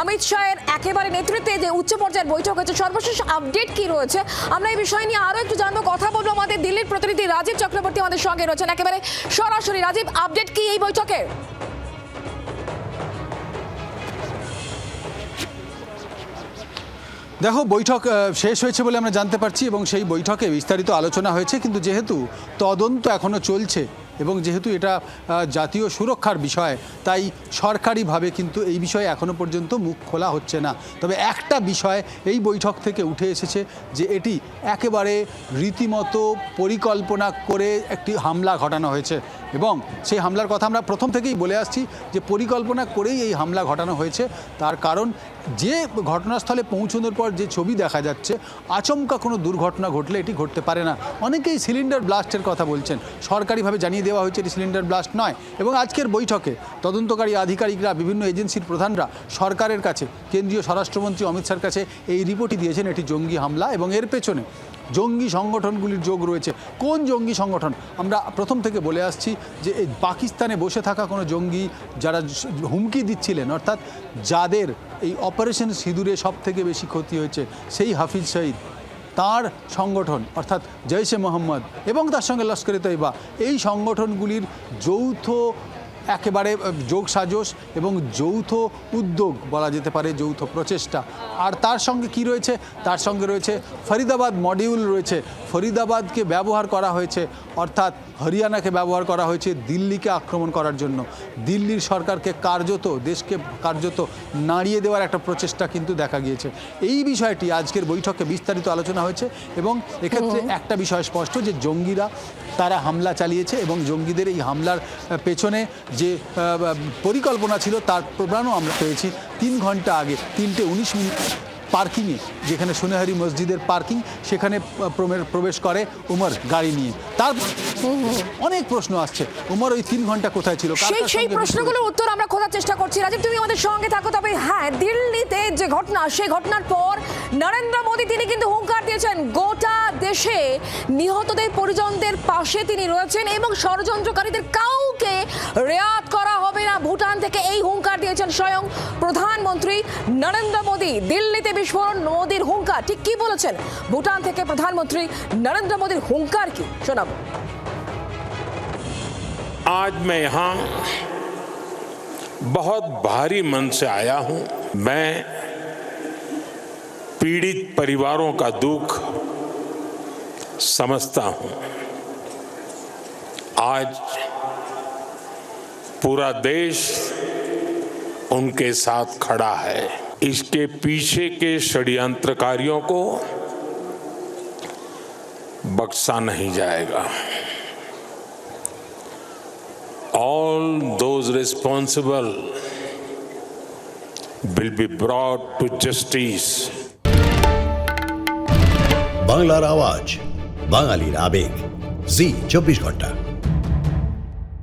অমিত শাহের একেবারে নেতৃত্বে যে উচ্চ পর্যায়ের বৈঠক হয়েছে, সর্বশেষ আপডেট কি রয়েছে? আমরা এই বিষয় নিয়ে আরও একটু জানব। কথা বলব আমাদের দিল্লির প্রতিনিধি রাজীব চক্রবর্তী আমাদের সঙ্গে রয়েছেন। একেবারে সরাসরি রাজীব আপডেট কি এই বৈঠকের দেখো, বৈঠক শেষ হয়েছে বলে আমরা জানতে পারছি এবং সেই বৈঠকে বিস্তারিত আলোচনা হয়েছে। কিন্তু যেহেতু তদন্ত এখনও চলছে এবং যেহেতু এটা জাতীয় সুরক্ষার বিষয়, তাই সরকারিভাবে কিন্তু এই বিষয়ে এখনও পর্যন্ত মুখ খোলা হচ্ছে না। তবে একটা বিষয় এই বৈঠক থেকে উঠে এসেছে যে এটি একেবারে রীতিমতো পরিকল্পনা করে একটি হামলা ঘটানো হয়েছে। এবং সেই হামলার কথা আমরা প্রথম থেকেই বলে আসছি যে পরিকল্পনা করেই এই হামলা ঘটানো হয়েছে। তার কারণ যে ঘটনাস্থলে পৌঁছানোর পর যে ছবি দেখা যাচ্ছে, আচমকা কোনো দুর্ঘটনা ঘটলে এটি ঘটতে পারে না। অনেকেই সিলিন্ডার ব্লাস্টের কথা বলছেন। সরকারিভাবে জানিয়ে হয়েছে এটি সিলিন্ডার ব্লাস্ট নয়। এবং আজকের বৈঠকে তদন্তকারী আধিকারিকরা, বিভিন্ন এজেন্সির প্রধানরা সরকারের কাছে, কেন্দ্রীয় স্বরাষ্ট্রমন্ত্রী অমিত শাহর কাছে এই রিপোর্টই দিয়েছেন এটি জঙ্গি হামলা এবং এর পেছনে জঙ্গি সংগঠনগুলির যোগ রয়েছে। কোন জঙ্গি সংগঠন? আমরা প্রথম থেকে বলে আসছি যে এই পাকিস্তানে বসে থাকা কোনো জঙ্গি যারা হুমকি দিচ্ছিলেন, অর্থাৎ যাদের এই অপারেশন সিঁদুরে সব থেকে বেশি ক্ষতি হয়েছে, সেই হাফিজ শহীদ। তার সংগঠন অর্থাৎ জৈশে মোহাম্মদ এবং তার সঙ্গে লস্করে তৈবা এই সংগঠনগুলির যৌথ একেবারে যোগ সাজস এবং যৌথ উদ্যোগ বলা যেতে পারে যৌথ প্রচেষ্টা। আর তার সঙ্গে কি রয়েছে? তার সঙ্গে রয়েছে ফরিদাবাদ মডিউল রয়েছে। ফরিদাবাদকে ব্যবহার করা হয়েছে অর্থাৎ হরিয়ানাকে ব্যবহার করা হয়েছে দিল্লিকে আক্রমণ করার জন্য। দিল্লির সরকারকে কার্যত দেশকে কার্যত নাড়িয়ে দেওয়ার একটা প্রচেষ্টা কিন্তু দেখা গিয়েছে। এই বিষয়টি আজকের বৈঠকে বিস্তারিত আলোচনা হয়েছে এবং এক্ষেত্রে একটা বিষয় স্পষ্ট যে জঙ্গিরা তারা হামলা চালিয়েছে এবং জঙ্গিদের এই হামলার পেছনে যে পরিকল্পনা ছিল তার প্রমাণও আমরা পেয়েছি। তিন ঘণ্টা আগে তিনটে উনিশ মিনিট পার্কিংয়ে যেখানে সোনেহারি মসজিদের পার্কিং সেখানে প্রবেশ করে উমর গাড়ি নিয়ে। তার অনেক প্রশ্ন আসছে উমর ওই তিন ঘণ্টা কোথায় ছিল? সেই সেই সঙ্গে প্রশ্নগুলোর উত্তর আমরা খোঁজার চেষ্টা করছি। রাজীব তুমি আমাদের সঙ্গে থাকো তবে হ্যাঁ দিল্লিতে যে ঘটনা সেই ঘটনার পর নরেন্দ্র মোদী তিনি কিন্তু হুঙ্কার দিয়েছেন। গোটা দেশে নিহতদের পরিজনদের পাশে তিনি রয়েছেন এবং ষড়যন্ত্রকারীদের কাউকে রেয়াত করা হবে না ভুটান থেকে এই হুঙ্কার দিয়েছেন স্বয়ং প্রধানমন্ত্রী নরেন্দ্র মোদী দিল্লিতে বিস্ফোরণ মোদীর হুঙ্কার ঠিক কি বলেছেন ভুটান থেকে প্রধানমন্ত্রী নরেন্দ্র মোদীর হুঙ্কার কি শোনাবো आज मैं यहां बहुत भारी मन से आया हूं मैं पीड़ित परिवारों का दुख समझता हूं आज पूरा देश उनके साथ खड़ा है इसके पीछे के षड्यंत्रकारियों को बख्शा नहीं जाएगा all those responsible will be brought to justice. বাংলার আওয়াজ বাঙালির আবেগ জি চব্বিশ ঘন্টা